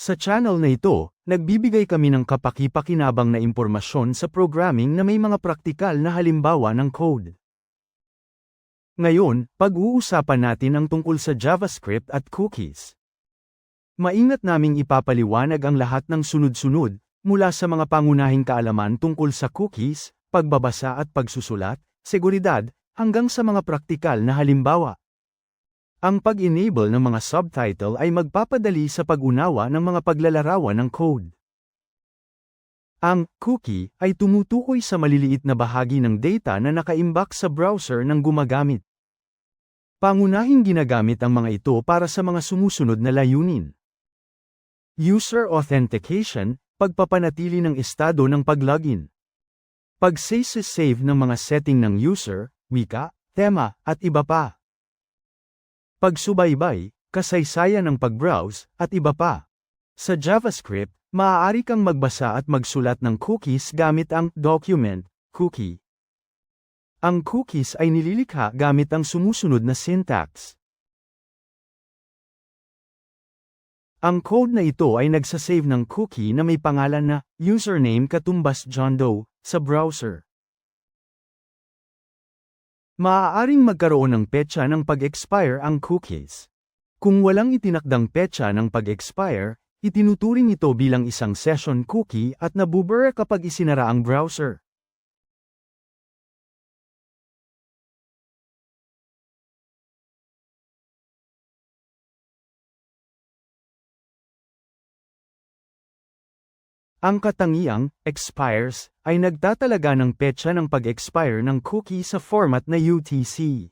Sa channel na ito, nagbibigay kami ng kapaki-pakinabang na impormasyon sa programming na may mga praktikal na halimbawa ng code. Ngayon, pag-uusapan natin ang tungkol sa JavaScript at cookies. Maingat naming ipapaliwanag ang lahat ng sunod-sunod, mula sa mga pangunahing kaalaman tungkol sa cookies, pagbabasa at pagsusulat, seguridad, hanggang sa mga praktikal na halimbawa. Ang pag-enable ng mga subtitle ay magpapadali sa pag-unawa ng mga paglalarawan ng code. Ang cookie ay tumutukoy sa maliliit na bahagi ng data na nakaimbak sa browser ng gumagamit. Pangunahing ginagamit ang mga ito para sa mga sumusunod na layunin. User Authentication, pagpapanatili ng estado ng pag-login. Pag-save ng mga setting ng user, wika, tema, at iba pa. Pagsubaybay, kasaysayan ng pag-browse, at iba pa. Sa JavaScript, maaari kang magbasa at magsulat ng cookies gamit ang document cookie. Ang cookies ay nililikha gamit ang sumusunod na syntax. Ang code na ito ay nagsasave ng cookie na may pangalan na username katumbas John Doe sa browser. Maaaring magkaroon ng petsa ng pag-expire ang cookies. Kung walang itinakdang petsa ng pag-expire, itinuturing ito bilang isang session cookie at nabubura kapag isinara ang browser. Ang katangiang expires ay nagtatalaga ng petsa ng pag-expire ng cookie sa format na UTC.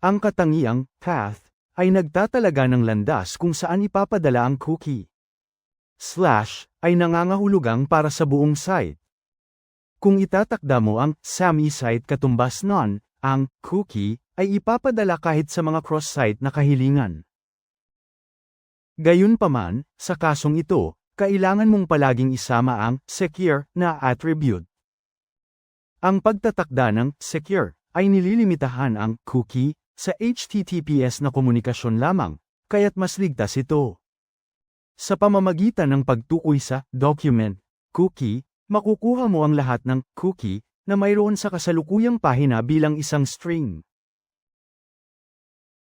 Ang katangiang path ay nagtatalaga ng landas kung saan ipapadala ang cookie. Slash ay nangangahulugang para sa buong site. Kung itatakda mo ang SAMI site katumbas non, ang cookie ay ipapadala kahit sa mga cross-site na kahilingan. Gayunpaman, sa kasong ito, kailangan mong palaging isama ang secure na attribute. Ang pagtatakda ng secure ay nililimitahan ang cookie sa HTTPS na komunikasyon lamang, kaya't mas ligtas ito. Sa pamamagitan ng pagtukoy sa document cookie, makukuha mo ang lahat ng cookie na mayroon sa kasalukuyang pahina bilang isang string.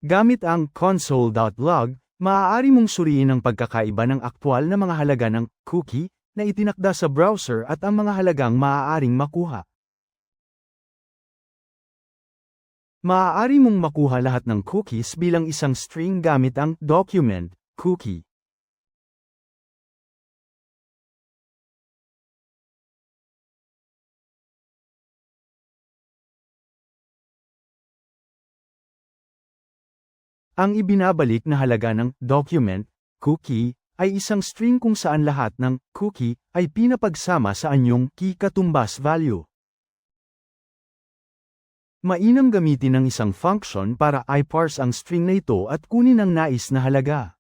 Gamit ang console.log, Maaari mong suriin ang pagkakaiba ng aktwal na mga halaga ng cookie na itinakda sa browser at ang mga halagang maaaring makuha. Maaari mong makuha lahat ng cookies bilang isang string gamit ang document cookie. Ang ibinabalik na halaga ng document, cookie, ay isang string kung saan lahat ng cookie ay pinapagsama sa anyong key katumbas value. Mainam gamitin ng isang function para i-parse ang string na ito at kunin ang nais na halaga.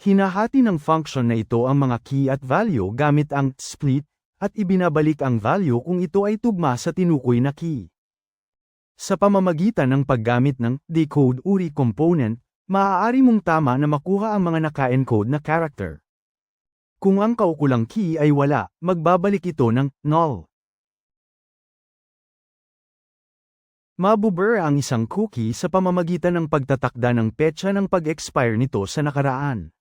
Hinahati ng function na ito ang mga key at value gamit ang split, at ibinabalik ang value kung ito ay tugma sa tinukoy na key. Sa pamamagitan ng paggamit ng decode uri component, maaari mong tama na makuha ang mga naka-encode na character. Kung ang kaukulang key ay wala, magbabalik ito ng null. Mabubura ang isang cookie sa pamamagitan ng pagtatakda ng petsa ng pag-expire nito sa nakaraan.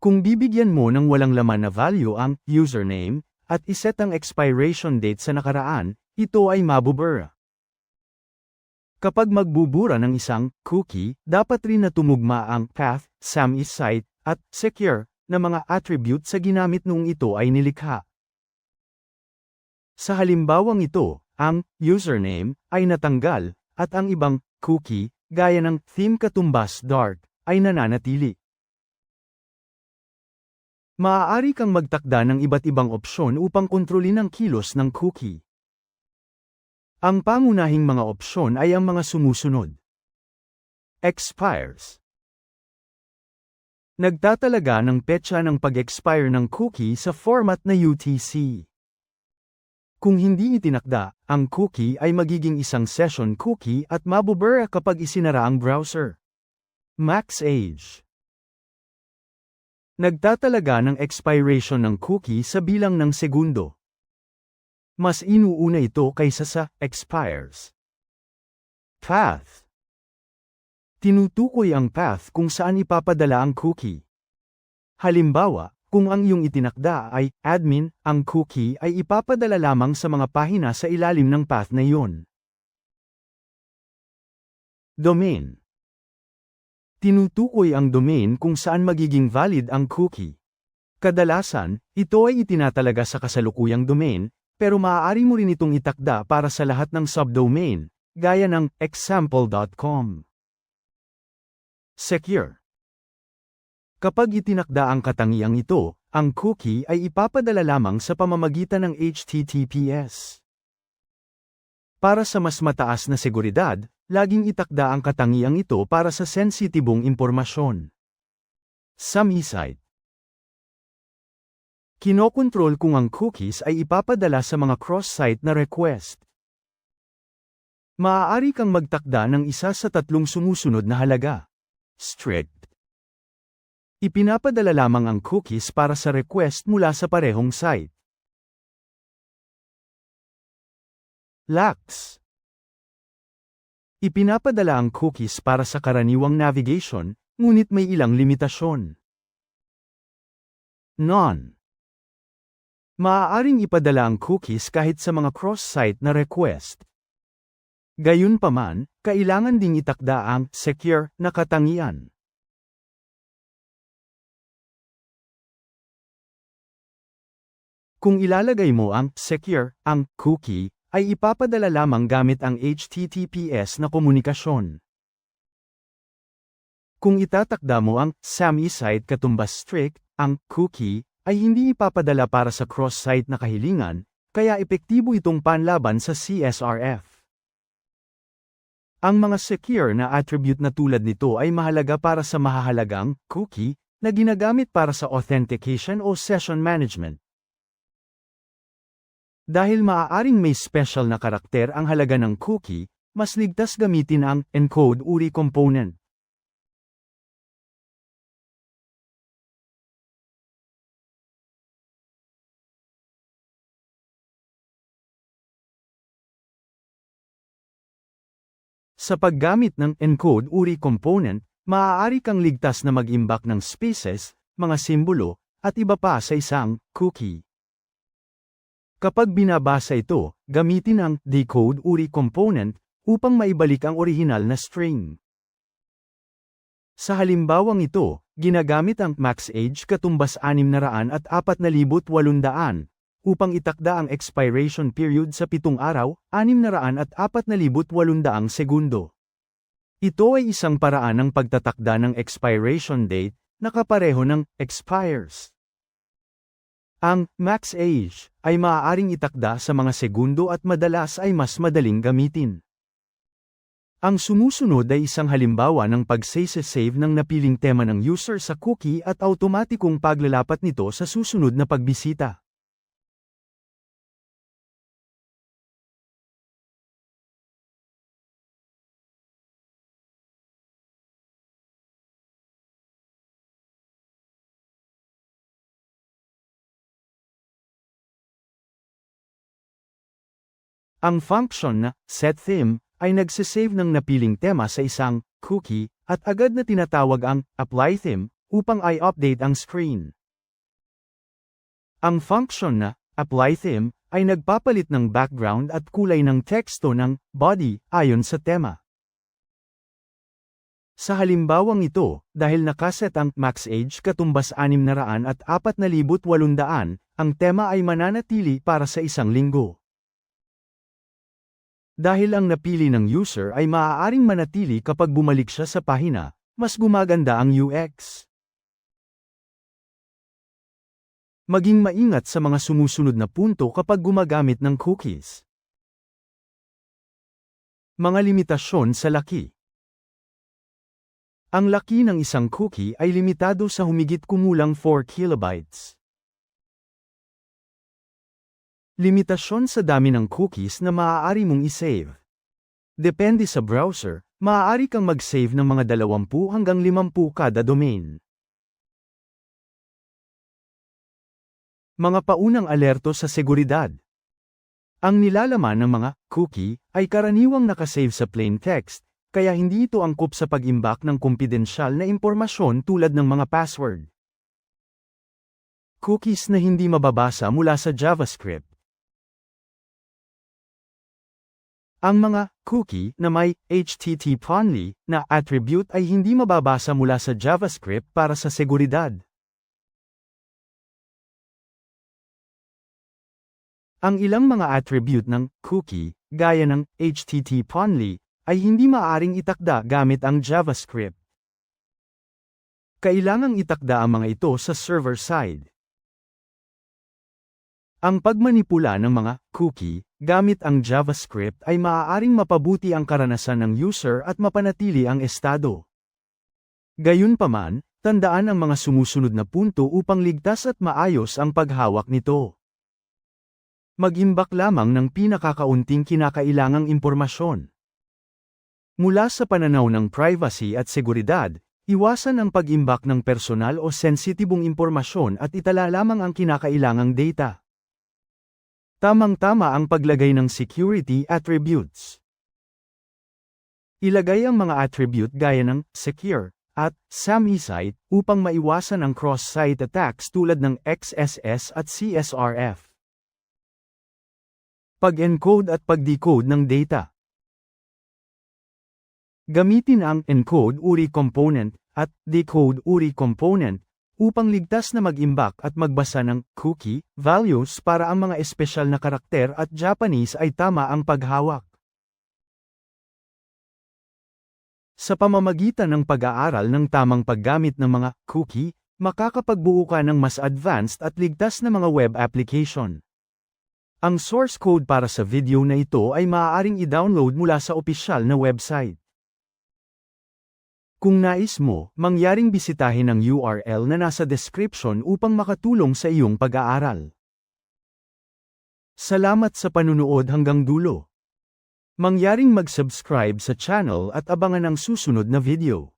Kung bibigyan mo ng walang laman na value ang username, at iset ang expiration date sa nakaraan, ito ay mabubura. Kapag magbubura ng isang cookie, dapat rin na tumugma ang path, SAM is site, at secure na mga attribute sa ginamit noong ito ay nilikha. Sa halimbawang ito, ang username ay natanggal, at ang ibang cookie, gaya ng theme katumbas dark, ay nananatili. Maaari kang magtakda ng iba't ibang opsyon upang kontrolin ang kilos ng cookie. Ang pangunahing mga opsyon ay ang mga sumusunod. Expires. Nagtatalaga ng petsa ng pag-expire ng cookie sa format na UTC. Kung hindi itinakda, ang cookie ay magiging isang session cookie at mabubura kapag isinara ang browser. Max age Nagtatalaga ng expiration ng cookie sa bilang ng segundo. Mas inuuna ito kaysa sa expires. Path Tinutukoy ang path kung saan ipapadala ang cookie. Halimbawa, kung ang iyong itinakda ay admin, ang cookie ay ipapadala lamang sa mga pahina sa ilalim ng path na iyon. Domain Tinutukoy ang domain kung saan magiging valid ang cookie. Kadalasan, ito ay itinatalaga sa kasalukuyang domain, pero maaari mo rin itong itakda para sa lahat ng subdomain, gaya ng example.com. Secure. Kapag itinakda ang katangiang ito, ang cookie ay ipapadala lamang sa pamamagitan ng HTTPS. Para sa mas mataas na seguridad, laging itakda ang katangiang ito para sa sensitibong impormasyon. Samisite Kinokontrol kung ang cookies ay ipapadala sa mga cross-site na request. Maaari kang magtakda ng isa sa tatlong sumusunod na halaga strict. Ipinapadala lamang ang cookies para sa request mula sa parehong site. Lax. Ipinapadala ang cookies para sa karaniwang navigation, ngunit may ilang limitasyon. Non. Maaaring ipadala ang cookies kahit sa mga cross-site na request. Gayunpaman, kailangan ding itakda ang secure na katangian. Kung ilalagay mo ang secure, ang cookie, ay ipapadala lamang gamit ang HTTPS na komunikasyon. Kung itatakda mo ang SAMI site katumbas strict, ang cookie, ay hindi ipapadala para sa cross-site na kahilingan, kaya epektibo itong panlaban sa CSRF. Ang mga secure na attribute na tulad nito ay mahalaga para sa mahahalagang cookie na ginagamit para sa authentication o session management. Dahil maaaring may special na karakter ang halaga ng cookie, mas ligtas gamitin ang encode uri component. Sa paggamit ng encode uri component, maaari kang ligtas na mag-imbak ng spaces, mga simbolo, at iba pa sa isang cookie. Kapag binabasa ito, gamitin ang decode uri component upang maibalik ang orihinal na string. Sa halimbawang ito, ginagamit ang max age katumbas 600 at 4,800 upang itakda ang expiration period sa pitong araw, 600 at 4,800 segundo. Ito ay isang paraan ng pagtatakda ng expiration date na kapareho ng expires. Ang max age ay maaaring itakda sa mga segundo at madalas ay mas madaling gamitin. Ang sumusunod ay isang halimbawa ng pagsave ng napiling tema ng user sa cookie at automatikong paglalapat nito sa susunod na pagbisita. Ang function na setTheme ay nagsisave ng napiling tema sa isang cookie at agad na tinatawag ang applyTheme upang i-update ang screen. Ang function na applyTheme ay nagpapalit ng background at kulay ng teksto ng body ayon sa tema. Sa halimbawang ito, dahil nakaset ang max age katumbas 600 at 4,800, ang tema ay mananatili para sa isang linggo. Dahil ang napili ng user ay maaaring manatili kapag bumalik siya sa pahina, mas gumaganda ang UX. Maging maingat sa mga sumusunod na punto kapag gumagamit ng cookies. Mga limitasyon sa laki Ang laki ng isang cookie ay limitado sa humigit kumulang 4 kilobytes. Limitasyon sa dami ng cookies na maaari mong isave. Depende sa browser, maaari kang mag-save ng mga 20 hanggang 50 kada domain. Mga paunang alerto sa seguridad. Ang nilalaman ng mga cookie ay karaniwang nakasave sa plain text, kaya hindi ito angkop sa pag-imbak ng kumpidensyal na impormasyon tulad ng mga password. Cookies na hindi mababasa mula sa JavaScript. Ang mga cookie na may HTTP only na attribute ay hindi mababasa mula sa JavaScript para sa seguridad. Ang ilang mga attribute ng cookie, gaya ng HTTP only, ay hindi maaring itakda gamit ang JavaScript. Kailangang itakda ang mga ito sa server side. Ang pagmanipula ng mga cookie gamit ang JavaScript ay maaaring mapabuti ang karanasan ng user at mapanatili ang estado. Gayunpaman, tandaan ang mga sumusunod na punto upang ligtas at maayos ang paghawak nito. Mag-imbak lamang ng pinakakaunting kinakailangang impormasyon. Mula sa pananaw ng privacy at seguridad, iwasan ang pag-imbak ng personal o sensitibong impormasyon at itala lamang ang kinakailangang data. Tamang-tama ang paglagay ng security attributes. Ilagay ang mga attribute gaya ng secure at SAMI site upang maiwasan ang cross-site attacks tulad ng XSS at CSRF. Pag-encode at pag-decode ng data. Gamitin ang encode uri component at decode uri component upang ligtas na mag-imbak at magbasa ng cookie values para ang mga espesyal na karakter at Japanese ay tama ang paghawak. Sa pamamagitan ng pag-aaral ng tamang paggamit ng mga cookie, makakapagbuo ka ng mas advanced at ligtas na mga web application. Ang source code para sa video na ito ay maaaring i-download mula sa opisyal na website. Kung nais mo, mangyaring bisitahin ang URL na nasa description upang makatulong sa iyong pag-aaral. Salamat sa panunood hanggang dulo. Mangyaring mag-subscribe sa channel at abangan ang susunod na video.